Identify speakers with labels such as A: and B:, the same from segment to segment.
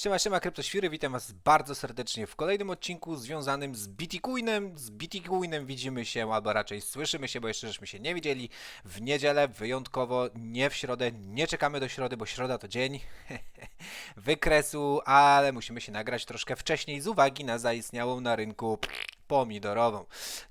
A: Siema, siema, kryptoświry, witam was bardzo serdecznie w kolejnym odcinku związanym z Bitcoinem. Z Bitcoinem widzimy się, albo raczej słyszymy się, bo jeszcze żeśmy się nie widzieli. W niedzielę, wyjątkowo, nie w środę, nie czekamy do środy, bo środa to dzień wykresu, ale musimy się nagrać troszkę wcześniej z uwagi na zaistniałą na rynku pomidorową.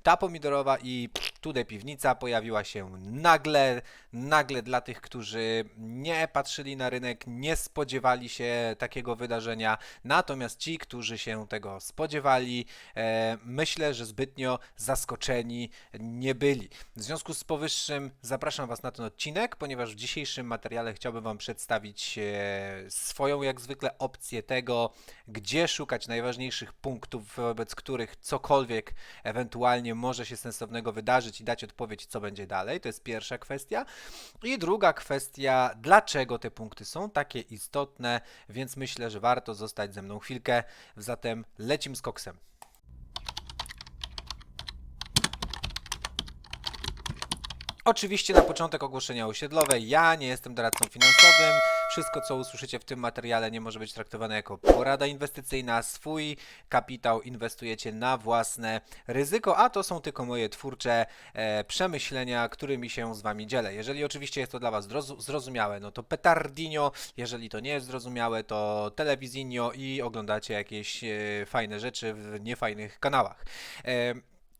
A: Ta pomidorowa i tutaj piwnica pojawiła się nagle, nagle dla tych, którzy nie patrzyli na rynek, nie spodziewali się takiego wydarzenia, natomiast ci, którzy się tego spodziewali, e, myślę, że zbytnio zaskoczeni nie byli. W związku z powyższym zapraszam Was na ten odcinek, ponieważ w dzisiejszym materiale chciałbym Wam przedstawić e, swoją, jak zwykle, opcję tego, gdzie szukać najważniejszych punktów, wobec których cokolwiek ewentualnie może się sensownego wydarzyć i dać odpowiedź, co będzie dalej. To jest pierwsza kwestia. I druga kwestia, dlaczego te punkty są takie istotne, więc myślę, że warto zostać ze mną chwilkę. Zatem lecim z koksem. Oczywiście na początek ogłoszenia osiedlowe. Ja nie jestem doradcą finansowym. Wszystko, co usłyszycie w tym materiale, nie może być traktowane jako porada inwestycyjna. Swój kapitał inwestujecie na własne ryzyko, a to są tylko moje twórcze e, przemyślenia, którymi się z Wami dzielę. Jeżeli oczywiście jest to dla Was zrozu- zrozumiałe, no to petardinio. Jeżeli to nie jest zrozumiałe, to telewizinio i oglądacie jakieś e, fajne rzeczy w niefajnych kanałach. E,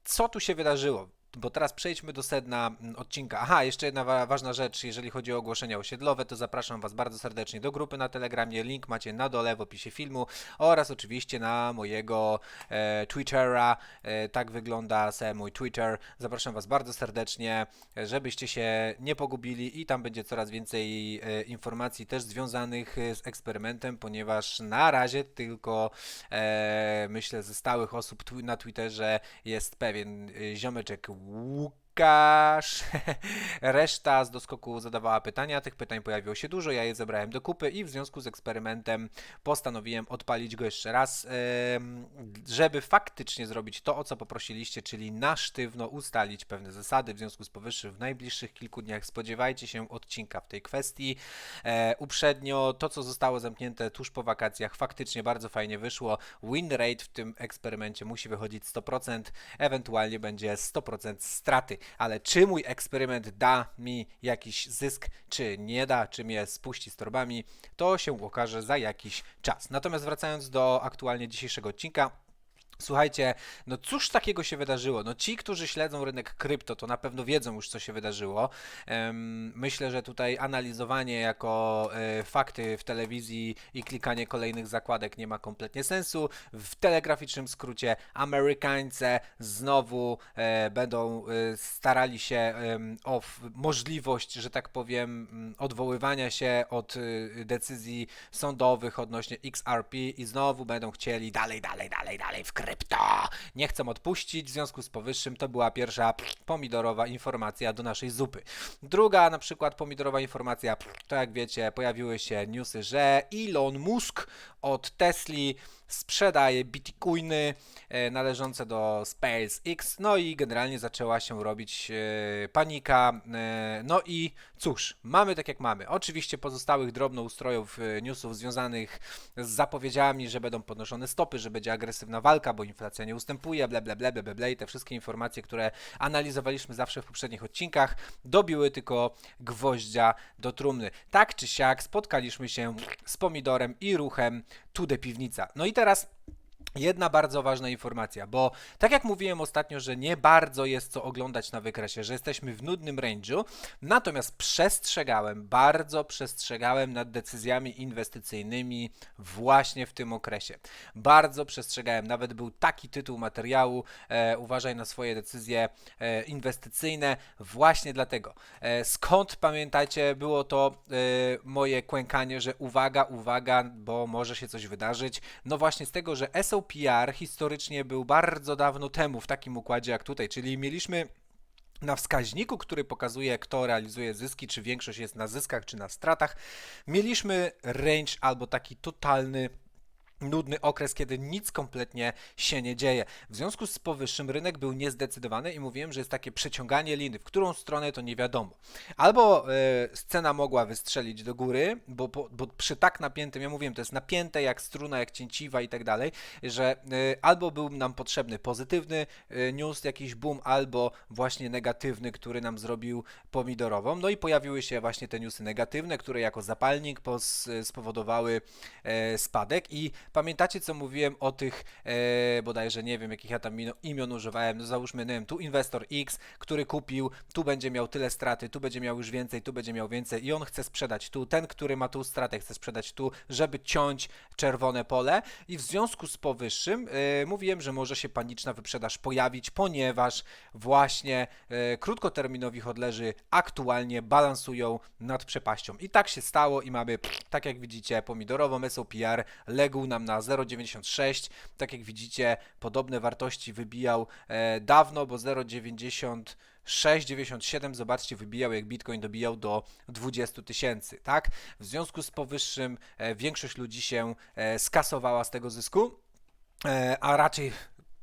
A: co tu się wydarzyło? Bo teraz przejdźmy do sedna mm, odcinka. Aha, jeszcze jedna wa- ważna rzecz, jeżeli chodzi o ogłoszenia osiedlowe, to zapraszam Was bardzo serdecznie do grupy na Telegramie. Link macie na dole w opisie filmu oraz oczywiście na mojego e, Twittera. E, tak wygląda se mój Twitter. Zapraszam Was bardzo serdecznie, żebyście się nie pogubili i tam będzie coraz więcej e, informacji też związanych e, z eksperymentem, ponieważ na razie tylko e, myślę ze stałych osób na Twitterze jest pewien e, ziomeczek Łukasz. Reszta z doskoku zadawała pytania, tych pytań pojawiło się dużo, ja je zebrałem do kupy i w związku z eksperymentem postanowiłem odpalić go jeszcze raz, żeby faktycznie zrobić to, o co poprosiliście, czyli na sztywno ustalić pewne zasady. W związku z powyższym w najbliższych kilku dniach spodziewajcie się odcinka w tej kwestii. E, uprzednio to, co zostało zamknięte tuż po wakacjach, faktycznie bardzo fajnie wyszło. Win rate w tym eksperymencie musi wychodzić 100%, ewentualnie będzie 100% straty. Ale czy mój eksperyment da mi jakiś zysk, czy nie da, czy mnie spuści z torbami, to się okaże za jakiś czas. Natomiast wracając do aktualnie dzisiejszego odcinka, Słuchajcie, no cóż takiego się wydarzyło? No ci, którzy śledzą rynek krypto, to na pewno wiedzą już, co się wydarzyło. Myślę, że tutaj analizowanie jako e, fakty w telewizji i klikanie kolejnych zakładek nie ma kompletnie sensu. W telegraficznym skrócie, Amerykańcy znowu e, będą e, starali się o możliwość, że tak powiem, mm, odwoływania się od decyzji sądowych odnośnie XRP i znowu będą chcieli dalej, dalej, dalej, dalej w krypto. Nie chcą odpuścić, w związku z powyższym to była pierwsza pomidorowa informacja do naszej zupy. Druga na przykład pomidorowa informacja, to jak wiecie, pojawiły się newsy, że Elon Musk od Tesli sprzedaje bitcoiny e, należące do SpaceX, no i generalnie zaczęła się robić e, panika, e, no i cóż, mamy tak jak mamy. Oczywiście pozostałych drobnoustrojów newsów związanych z zapowiedziami, że będą podnoszone stopy, że będzie agresywna walka, bo inflacja nie ustępuje, ble, ble, ble, ble, ble i te wszystkie informacje, które analizowaliśmy zawsze w poprzednich odcinkach, dobiły tylko gwoździa do trumny. Tak czy siak spotkaliśmy się z pomidorem i ruchem tu de piwnica. No i teraz Jedna bardzo ważna informacja, bo tak jak mówiłem ostatnio, że nie bardzo jest co oglądać na wykresie, że jesteśmy w nudnym range'u, natomiast przestrzegałem, bardzo przestrzegałem nad decyzjami inwestycyjnymi właśnie w tym okresie. Bardzo przestrzegałem, nawet był taki tytuł materiału, e, uważaj na swoje decyzje e, inwestycyjne, właśnie dlatego. E, skąd pamiętajcie, było to e, moje kłękanie, że uwaga, uwaga, bo może się coś wydarzyć. No właśnie z tego, że SOPR historycznie był bardzo dawno temu w takim układzie jak tutaj, czyli mieliśmy na wskaźniku, który pokazuje, kto realizuje zyski, czy większość jest na zyskach, czy na stratach, mieliśmy range albo taki totalny nudny okres, kiedy nic kompletnie się nie dzieje. W związku z powyższym rynek był niezdecydowany i mówiłem, że jest takie przeciąganie liny, w którą stronę to nie wiadomo. Albo e, scena mogła wystrzelić do góry, bo, bo, bo przy tak napiętym, ja mówiłem, to jest napięte jak struna, jak cięciwa i tak dalej, że e, albo był nam potrzebny pozytywny e, news, jakiś boom, albo właśnie negatywny, który nam zrobił pomidorową. No i pojawiły się właśnie te newsy negatywne, które jako zapalnik pos, spowodowały e, spadek i pamiętacie co mówiłem o tych e, bodajże nie wiem jakich ja tam imion używałem, no załóżmy nie wiem, tu inwestor X, który kupił, tu będzie miał tyle straty, tu będzie miał już więcej, tu będzie miał więcej i on chce sprzedać tu, ten, który ma tu stratę chce sprzedać tu, żeby ciąć czerwone pole i w związku z powyższym e, mówiłem, że może się paniczna wyprzedaż pojawić, ponieważ właśnie e, krótkoterminowi hodlerzy aktualnie balansują nad przepaścią. I tak się stało i mamy, tak jak widzicie, pomidorową SOPR legł na 0,96. Tak jak widzicie, podobne wartości wybijał e, dawno, bo 0,96, 97, zobaczcie, wybijał jak Bitcoin dobijał do 20 tysięcy, tak? W związku z powyższym e, większość ludzi się e, skasowała z tego zysku, e, a raczej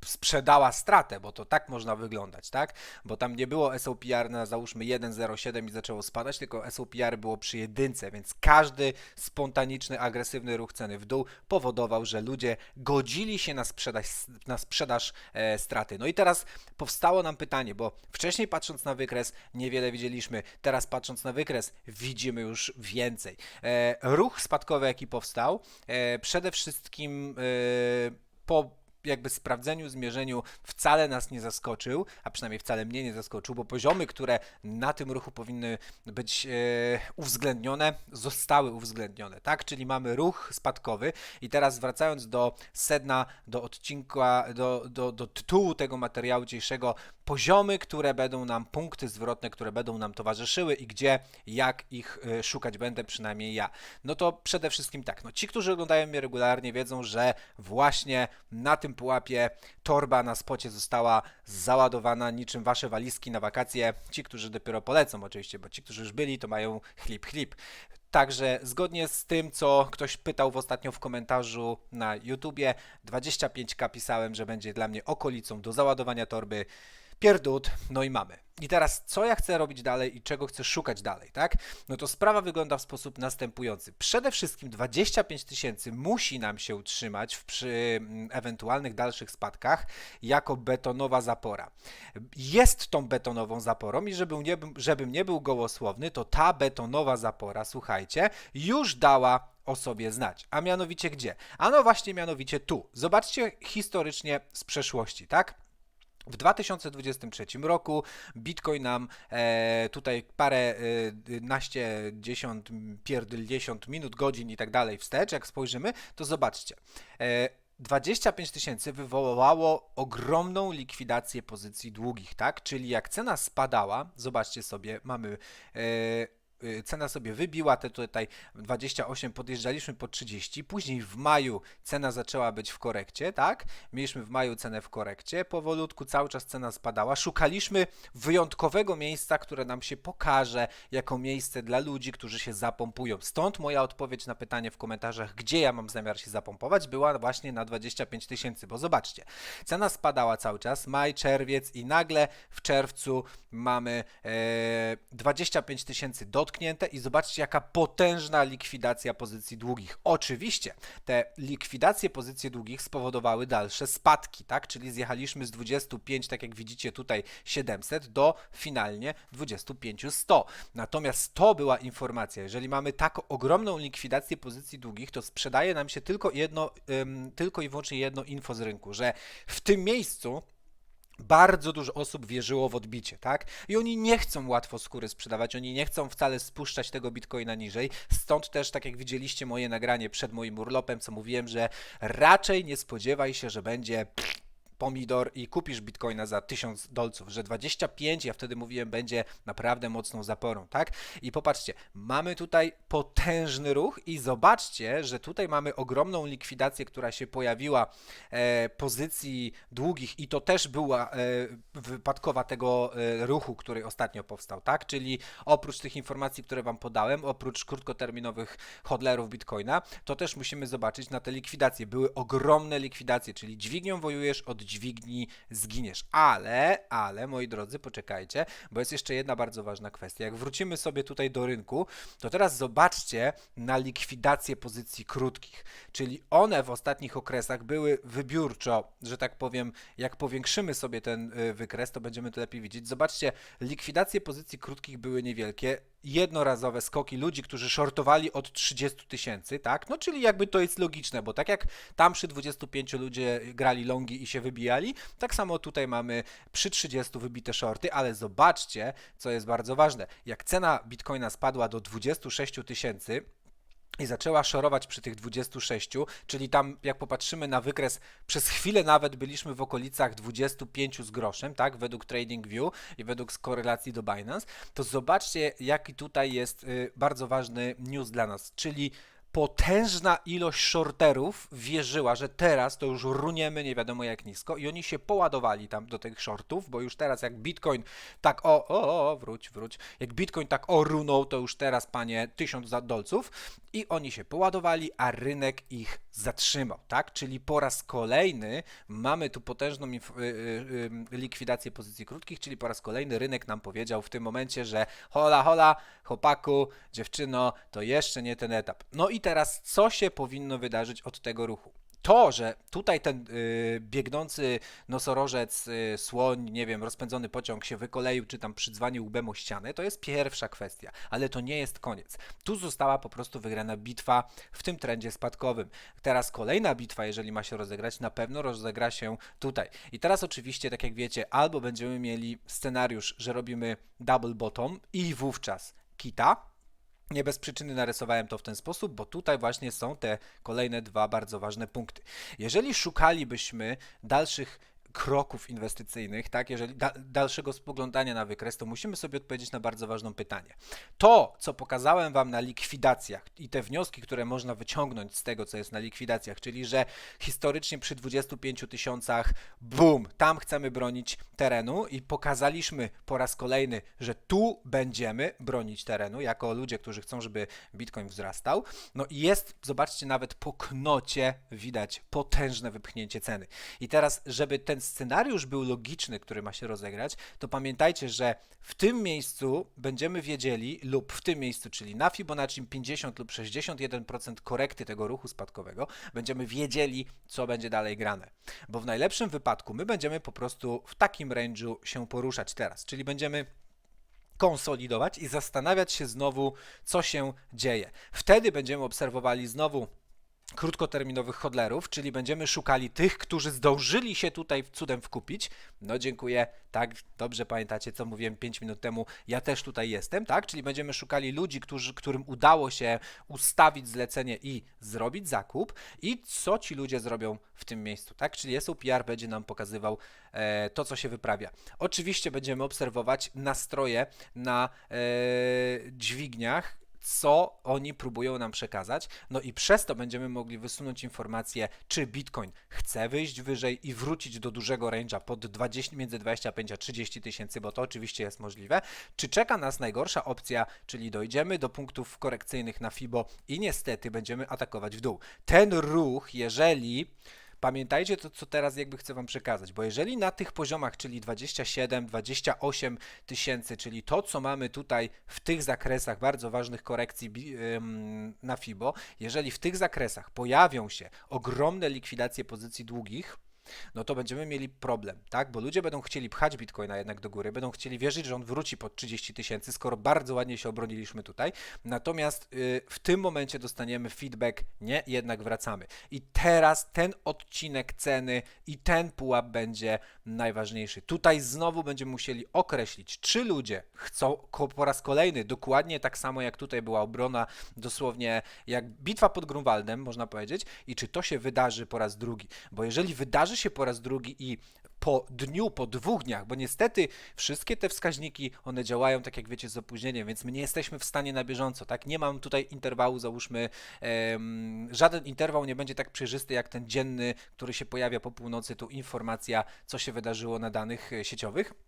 A: sprzedała stratę, bo to tak można wyglądać, tak? Bo tam nie było SOPR na załóżmy 1,07 i zaczęło spadać, tylko SOPR było przy jedynce, więc każdy spontaniczny, agresywny ruch ceny w dół powodował, że ludzie godzili się na sprzedaż, na sprzedaż e, straty. No i teraz powstało nam pytanie, bo wcześniej patrząc na wykres niewiele widzieliśmy, teraz patrząc na wykres widzimy już więcej. E, ruch spadkowy, jaki powstał, e, przede wszystkim e, po jakby sprawdzeniu, zmierzeniu wcale nas nie zaskoczył, a przynajmniej wcale mnie nie zaskoczył, bo poziomy, które na tym ruchu powinny być e, uwzględnione, zostały uwzględnione, tak? Czyli mamy ruch spadkowy i teraz wracając do sedna, do odcinka, do, do, do tytułu tego materiału dzisiejszego, poziomy, które będą nam, punkty zwrotne, które będą nam towarzyszyły i gdzie, jak ich e, szukać będę, przynajmniej ja. No to przede wszystkim tak, no ci, którzy oglądają mnie regularnie wiedzą, że właśnie na tym pułapie torba na spocie została załadowana niczym wasze walizki na wakacje. Ci, którzy dopiero polecą oczywiście, bo ci, którzy już byli, to mają chlip chlip. Także zgodnie z tym, co ktoś pytał w ostatnio w komentarzu na YouTubie, 25k pisałem, że będzie dla mnie okolicą do załadowania torby. Pierdut, no i mamy. I teraz, co ja chcę robić dalej i czego chcę szukać dalej, tak? No to sprawa wygląda w sposób następujący. Przede wszystkim 25 tysięcy musi nam się utrzymać w, przy mm, ewentualnych dalszych spadkach jako betonowa zapora. Jest tą betonową zaporą i żebym nie, żebym nie był gołosłowny, to ta betonowa zapora, słuchajcie, już dała o sobie znać. A mianowicie gdzie? A no właśnie mianowicie tu. Zobaczcie historycznie z przeszłości, tak? W 2023 roku Bitcoin nam e, tutaj parę e, naście, dziesiąt, minut, godzin i tak dalej wstecz, jak spojrzymy, to zobaczcie. E, 25 tysięcy wywołało ogromną likwidację pozycji długich, tak? Czyli jak cena spadała, zobaczcie sobie, mamy e, cena sobie wybiła te tutaj 28, podjeżdżaliśmy po 30, później w maju cena zaczęła być w korekcie, tak? Mieliśmy w maju cenę w korekcie, powolutku cały czas cena spadała, szukaliśmy wyjątkowego miejsca, które nam się pokaże jako miejsce dla ludzi, którzy się zapompują. Stąd moja odpowiedź na pytanie w komentarzach, gdzie ja mam zamiar się zapompować, była właśnie na 25 tysięcy, bo zobaczcie, cena spadała cały czas, maj, czerwiec i nagle w czerwcu mamy e, 25 tysięcy dotknięte i zobaczcie jaka potężna likwidacja pozycji długich. Oczywiście te likwidacje pozycji długich spowodowały dalsze spadki, tak? Czyli zjechaliśmy z 25, tak jak widzicie tutaj 700 do finalnie 25 100. Natomiast to była informacja, jeżeli mamy tak ogromną likwidację pozycji długich, to sprzedaje nam się tylko jedno, ym, tylko i wyłącznie jedno info z rynku, że w tym miejscu bardzo dużo osób wierzyło w odbicie, tak? I oni nie chcą łatwo skóry sprzedawać, oni nie chcą wcale spuszczać tego bitcoina niżej. Stąd też, tak jak widzieliście moje nagranie przed moim urlopem, co mówiłem, że raczej nie spodziewaj się, że będzie pomidor i kupisz bitcoina za 1000 dolców, że 25, ja wtedy mówiłem, będzie naprawdę mocną zaporą, tak? I popatrzcie, mamy tutaj potężny ruch i zobaczcie, że tutaj mamy ogromną likwidację, która się pojawiła e, pozycji długich i to też była e, wypadkowa tego e, ruchu, który ostatnio powstał, tak? Czyli oprócz tych informacji, które wam podałem, oprócz krótkoterminowych hodlerów bitcoina, to też musimy zobaczyć na te likwidacje. Były ogromne likwidacje, czyli dźwignią wojujesz, od dźwigni zginiesz. Ale, ale, moi drodzy, poczekajcie, bo jest jeszcze jedna bardzo ważna kwestia. Jak wrócimy sobie tutaj do rynku, to teraz zobaczcie na likwidację pozycji krótkich, czyli one w ostatnich okresach były wybiórczo, że tak powiem, jak powiększymy sobie ten y, wykres, to będziemy to lepiej widzieć. Zobaczcie, likwidacje pozycji krótkich były niewielkie, jednorazowe skoki ludzi, którzy shortowali od 30 tysięcy, tak? No czyli jakby to jest logiczne, bo tak jak tam przy 25 ludzie grali longi i się wybijali, tak samo tutaj mamy przy 30 wybite shorty, ale zobaczcie, co jest bardzo ważne. Jak cena bitcoina spadła do 26 tysięcy, i zaczęła szorować przy tych 26, czyli tam jak popatrzymy na wykres, przez chwilę nawet byliśmy w okolicach 25 z groszem, tak, według TradingView i według korelacji do Binance, to zobaczcie jaki tutaj jest y, bardzo ważny news dla nas, czyli potężna ilość shorterów wierzyła, że teraz to już runiemy nie wiadomo jak nisko i oni się poładowali tam do tych shortów, bo już teraz jak Bitcoin tak o, o, o wróć, wróć, jak Bitcoin tak o runął, to już teraz panie 1000 za dolców. I oni się poładowali, a rynek ich zatrzymał, tak? Czyli po raz kolejny mamy tu potężną y, y, y, likwidację pozycji krótkich, czyli po raz kolejny rynek nam powiedział w tym momencie, że hola, hola, chłopaku, dziewczyno, to jeszcze nie ten etap. No i teraz co się powinno wydarzyć od tego ruchu? To, że tutaj ten y, biegnący nosorożec, y, słoń, nie wiem, rozpędzony pociąg się wykoleił, czy tam przydzwanił łbem o ścianę, to jest pierwsza kwestia, ale to nie jest koniec. Tu została po prostu wygrana bitwa w tym trendzie spadkowym. Teraz kolejna bitwa, jeżeli ma się rozegrać, na pewno rozegra się tutaj. I teraz oczywiście, tak jak wiecie, albo będziemy mieli scenariusz, że robimy double bottom i wówczas kita, nie bez przyczyny narysowałem to w ten sposób, bo tutaj właśnie są te kolejne dwa bardzo ważne punkty. Jeżeli szukalibyśmy dalszych kroków inwestycyjnych, tak, jeżeli da, dalszego spoglądania na wykres, to musimy sobie odpowiedzieć na bardzo ważne pytanie. To, co pokazałem Wam na likwidacjach i te wnioski, które można wyciągnąć z tego, co jest na likwidacjach, czyli że historycznie przy 25 tysiącach, boom, tam chcemy bronić terenu i pokazaliśmy po raz kolejny, że tu będziemy bronić terenu, jako ludzie, którzy chcą, żeby Bitcoin wzrastał. No i jest, zobaczcie, nawet po knocie widać potężne wypchnięcie ceny. I teraz, żeby ten scenariusz był logiczny, który ma się rozegrać, to pamiętajcie, że w tym miejscu będziemy wiedzieli, lub w tym miejscu, czyli na Fibonacci 50 lub 61% korekty tego ruchu spadkowego, będziemy wiedzieli, co będzie dalej grane. Bo w najlepszym wypadku my będziemy po prostu w takim range'u się poruszać teraz, czyli będziemy konsolidować i zastanawiać się znowu, co się dzieje. Wtedy będziemy obserwowali znowu krótkoterminowych hodlerów, czyli będziemy szukali tych, którzy zdążyli się tutaj cudem wkupić. No dziękuję, tak, dobrze pamiętacie, co mówiłem 5 minut temu, ja też tutaj jestem, tak, czyli będziemy szukali ludzi, którzy, którym udało się ustawić zlecenie i zrobić zakup. I co ci ludzie zrobią w tym miejscu, tak, czyli SOPR będzie nam pokazywał e, to, co się wyprawia. Oczywiście będziemy obserwować nastroje na e, dźwigniach, co oni próbują nam przekazać. No i przez to będziemy mogli wysunąć informację, czy Bitcoin chce wyjść wyżej i wrócić do dużego range'a pod 20, między 25 a 30 tysięcy, bo to oczywiście jest możliwe, czy czeka nas najgorsza opcja, czyli dojdziemy do punktów korekcyjnych na FIBO i niestety będziemy atakować w dół. Ten ruch, jeżeli Pamiętajcie to, co teraz jakby chcę Wam przekazać, bo jeżeli na tych poziomach, czyli 27, 28 tysięcy, czyli to, co mamy tutaj w tych zakresach bardzo ważnych korekcji na FIBO, jeżeli w tych zakresach pojawią się ogromne likwidacje pozycji długich, no to będziemy mieli problem, tak? Bo ludzie będą chcieli pchać Bitcoina jednak do góry, będą chcieli wierzyć, że on wróci pod 30 tysięcy, skoro bardzo ładnie się obroniliśmy tutaj. Natomiast yy, w tym momencie dostaniemy feedback, nie, jednak wracamy. I teraz ten odcinek ceny i ten pułap będzie najważniejszy. Tutaj znowu będziemy musieli określić, czy ludzie chcą po raz kolejny, dokładnie tak samo jak tutaj była obrona, dosłownie jak bitwa pod Grunwaldem, można powiedzieć, i czy to się wydarzy po raz drugi. Bo jeżeli wydarzy się po raz drugi i po dniu, po dwóch dniach, bo niestety wszystkie te wskaźniki, one działają tak jak wiecie z opóźnieniem, więc my nie jesteśmy w stanie na bieżąco, tak? Nie mam tutaj interwału, załóżmy, em, żaden interwał nie będzie tak przejrzysty jak ten dzienny, który się pojawia po północy, tu informacja, co się wydarzyło na danych e, sieciowych.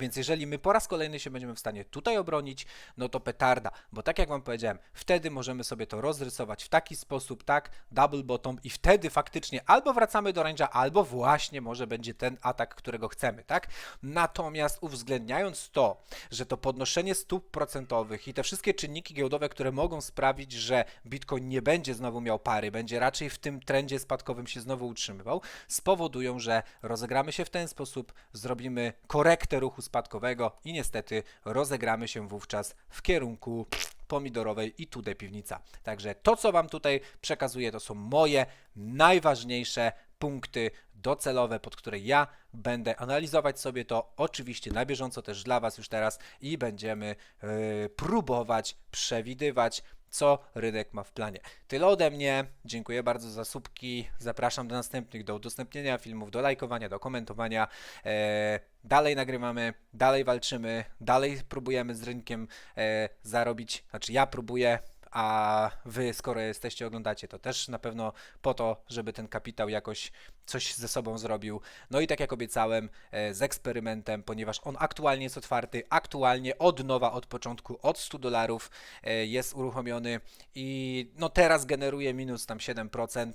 A: Więc jeżeli my po raz kolejny się będziemy w stanie tutaj obronić, no to petarda, bo tak jak Wam powiedziałem, wtedy możemy sobie to rozrysować w taki sposób, tak, double bottom i wtedy faktycznie albo wracamy do range'a, albo właśnie może będzie ten atak, którego chcemy, tak. Natomiast uwzględniając to, że to podnoszenie stóp procentowych i te wszystkie czynniki giełdowe, które mogą sprawić, że Bitcoin nie będzie znowu miał pary, będzie raczej w tym trendzie spadkowym się znowu utrzymywał, spowodują, że rozegramy się w ten sposób, zrobimy korektę ruchu spadkowego i niestety rozegramy się wówczas w kierunku pomidorowej i tude piwnica. Także to, co Wam tutaj przekazuję, to są moje najważniejsze punkty docelowe, pod które ja będę analizować sobie to oczywiście na bieżąco też dla Was już teraz i będziemy yy, próbować przewidywać, co rynek ma w planie. Tyle ode mnie. Dziękuję bardzo za słupki. Zapraszam do następnych, do udostępnienia filmów, do lajkowania, do komentowania. E, dalej nagrywamy, dalej walczymy, dalej próbujemy z rynkiem e, zarobić. Znaczy, ja próbuję. A wy, skoro jesteście, oglądacie, to też na pewno po to, żeby ten kapitał jakoś coś ze sobą zrobił. No i tak jak obiecałem, e, z eksperymentem, ponieważ on aktualnie jest otwarty, aktualnie od nowa, od początku, od 100 dolarów e, jest uruchomiony i no teraz generuje minus tam 7% e,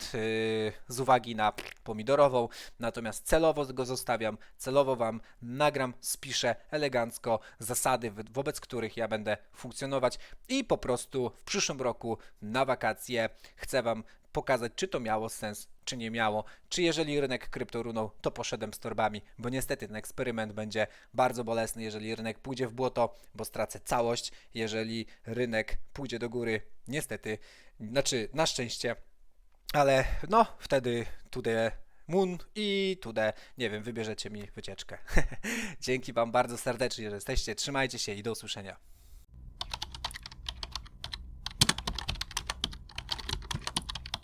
A: z uwagi na pomidorową, natomiast celowo go zostawiam, celowo Wam nagram, spiszę elegancko zasady, wo- wobec których ja będę funkcjonować i po prostu w przyszłym roku na wakacje chcę Wam pokazać, czy to miało sens, czy nie miało, czy jeżeli rynek krypto runął, to poszedłem z torbami, bo niestety ten eksperyment będzie bardzo bolesny, jeżeli rynek pójdzie w błoto, bo stracę całość, jeżeli rynek pójdzie do góry, niestety, znaczy na szczęście, ale no wtedy tude Moon i tude, nie wiem, wybierzecie mi wycieczkę. Dzięki Wam bardzo serdecznie, że jesteście, trzymajcie się i do usłyszenia.